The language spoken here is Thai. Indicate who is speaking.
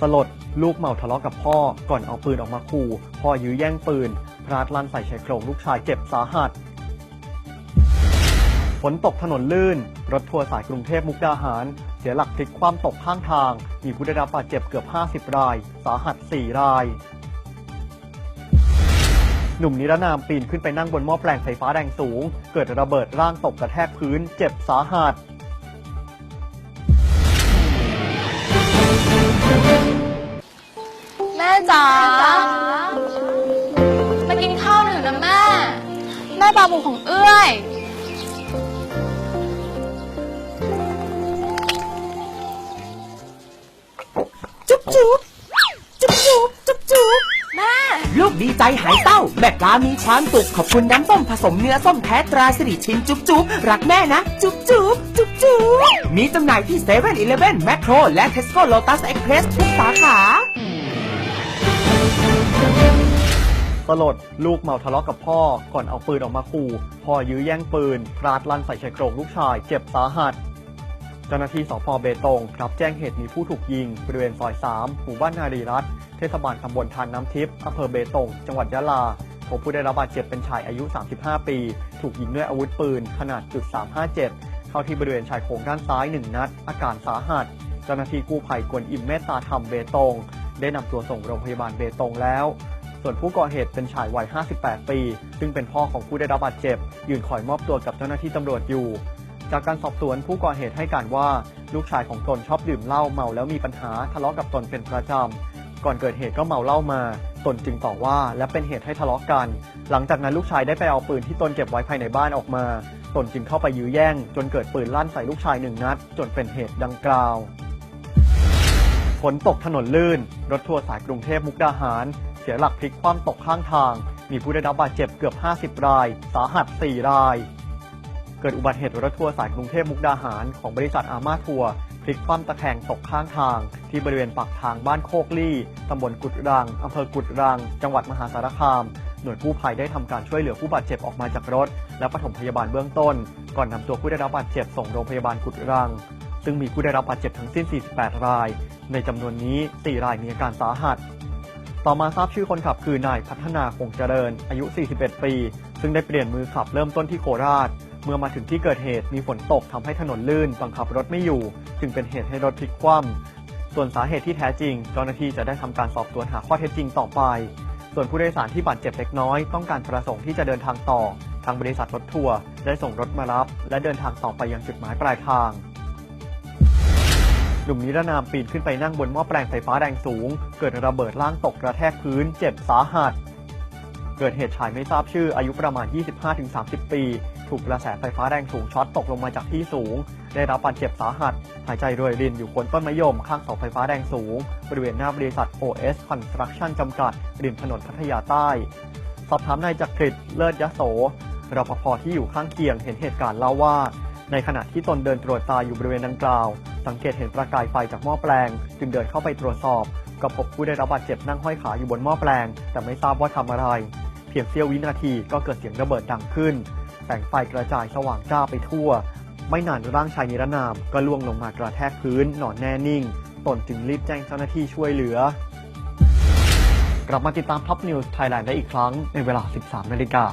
Speaker 1: สลด ลูกเมาทะเลาะกับพ่อ ก่อนเอาปืนออกมาขู่ พ่อยื้อแย่งปืนพราดลั่นใส่ชายโครงลูกชายเจ็บสาหัส ฝนตกถนนลื่น รถทัวร์สายกรุงเทพมุกดาหาร เสียหลักพลิกคว่ำตกข้างทาง มีผู้ได้รับบาดเจ็บเกือบ 50 ราย สาหัส 4 ราย หนุ่มนิรนามปีนขึ้นไปนั่งบนหม้อแปลงไฟฟ้าแรงสูง เกิดระเบิดร่างตกกระแทกพื้น เจ็บสาหัส
Speaker 2: จ๋ามากินข้าวหนึ่งนะแม่ แม่ปลาหมูของเอื้อย
Speaker 3: จุ๊บจุ๊บจุ๊บจุ๊บจุ๊บจุ๊บ
Speaker 2: แม่
Speaker 3: ลูกดีใจหายเศร้า แม่ปลามีความสุขขอบคุณน้ำส้มผสมเนื้อส้มแท้ตราสิริชินจุ๊บจุ๊บรักแม่นะ จุ๊บจุ๊บจุ๊บจุ๊บมีจำหน่ายที่เซเว่นอีเลฟเว่นแมคโครและเทสโก้โลตัสเอ็กเพรสทุกสาขา
Speaker 1: สลด ลูกเมาทะเลาะกับพ่อ ก่อนเอาปืนออกมาขู่พ่อยื้อแย่งปืนพราดลั่นใส่ชายโครงลูกชาย เจ็บสาหัส เจ้าหน้าที่สพเบตงรับแจ้งเหตุมีผู้ถูกยิง บริเวณซอย 3 หมู่บ้านนารีรัตนเทศบาลตำบลทานน้ำทิพย์อำเภอเบตง จังหวัดยะลาพบผู้ได้รับบาดเจ็บเป็นชายอายุ 35 ปี ถูกยิงด้วยอาวุธปืนขนาดจุด357 เข้าที่บริเวณชายโครงด้านซ้าย 1 นัด อาการสาหัส เจ้าหน้าที่กู้ภัยกวนอิมเมตตาธรรมเบตง ได้นำตัวส่งโรงพยาบาลเบตงแล้ว ส่วนผู้ก่อเหตุเป็นชายวัย 58 ปี ซึ่งเป็นพ่อของผู้ได้รับบาดเจ็บ ยืนคอยมอบตัวกับเจ้าหน้าที่ตำรวจอยู่ จากการสอบสวนผู้ก่อเหตุให้การว่าลูกชายของตนชอบดื่มเหล้าเมาแล้วมีปัญหาทะเลาะกับตนเป็นประจำ ก่อนเกิดเหตุก็เมาเหล้ามา ตนจึงต่อว่าและเป็นเหตุให้ทะเลาะกัน หลังจากนั้นลูกชายได้ไปเอาปืนที่ตนเก็บไว้ภายในบ้านออกมา ตนจึงเข้าไปยื้อแย่ง จนเกิดปืนลั่นใส่ลูกชายหนึ่งนัด จนเป็นเหตุดังกล่าวฝนตกถนนลื่น รถทัวร์สายกรุงเทพมุกดาหาร สียหลักพลิกคว่ำตกข้างทาง มีผู้ได้รับบาดเจ็บเกือบ 50 ราย สาหัส 4 ราย เกิดอุบัติเหตุรถทัวร์สายกรุงเทพมุกดาหารของบริษัทอาม่าทัวร์พลิกคว่ำตะแคงตกข้างทาง ที่บริเวณปากทางบ้านโคกลี่ตำบลกุดรังอำเภอกุดรัง จังหวัดมหาสารคาม หน่วยกู้ภัยได้ทำการช่วยเหลือผู้บาดเจ็บออกมาจากรถ และปฐมพยาบาลเบื้องต้น ก่อนนำตัวผู้ได้รับบาดเจ็บส่งโรงพยาบาลกุดรัง ซึ่งมีผู้ได้รับบาดเจ็บทั้งสิ้น 48 ราย ในจำนวนนี้ 4 รายมีอาการสาหัส ต่อมาทราบชื่อคนขับคือนายพัฒนาคงเจริญ อายุ 41 ปี ซึ่งได้เปลี่ยนมือขับเริ่มต้นที่โคราช เมื่อมาถึงที่เกิดเหตุมีฝนตกทำให้ถนนลื่นบังคับรถไม่อยู่ จึงเป็นเหตุให้รถพลิกคว่ำส่วนสาเหตุที่แท้จริงเจ้าหน้าที่จะได้ทำการสอบสวนหาข้อเท็จจริงต่อไป ส่วนผู้โดยสารที่บาดเจ็บเล็กน้อยต้องการประสงค์ที่จะเดินทางต่อ ทางบริษัทรถทัวร์ได้ส่งรถมารับ และเดินทางต่อไปยังจุดหมายปลายทาง หนุ่มนิรนามปีนขึ้นไปนั่งบนหม้อแปลงไฟฟ้าแรงสูง เกิดระเบิดร่างตกกระแทกพื้นเจ็บสาหัส เกิดเหตุชายไม่ทราบชื่ออายุประมาณ 25-30 ปี ถูกกระแสไฟฟ้าแรงสูงช็อตตกลงมาจากที่สูง ได้รับบาดเจ็บสาหัส หายใจรวยรินอยู่บนต้นมะยมข้างเสาไฟฟ้าแรงสูง บริเวณหน้าบริษัท OS Construction จำกัด ริมถนนพัทยาใต้ สอบถามนายจักริดเลิศยโสรปภที่อยู่ข้างเคียงเห็นเหตุการณ์เล่าว่า ในขณะที่ตนเดินตรวจตาอยู่บริเวณดังกล่าว สังเกตเห็นประกายไฟจากหม้อแปลง จึงเดินเข้าไปตรวจสอบ ก็พบผู้ได้รับบาดเจ็บนั่งห้อยขาอยู่บนหม้อแปลง แต่ไม่ทราบว่าทำอะไร เพียงเสี้ยววินาทีก็เกิดเสียงระเบิดดังขึ้น แสงไฟกระจายสว่างจ้าไปทั่ว ไม่นานร่างชายนิรนามก็ล่วงลงมากระแทกพื้นนอนแน่นิ่ง ตนจึงรีบแจ้งเจ้าหน้าที่ช่วยเหลือกลับมาติดตามท็อปนิวส์ไทยแลนด์ได้อีกครั้งในเวลา 13 นาฬิกา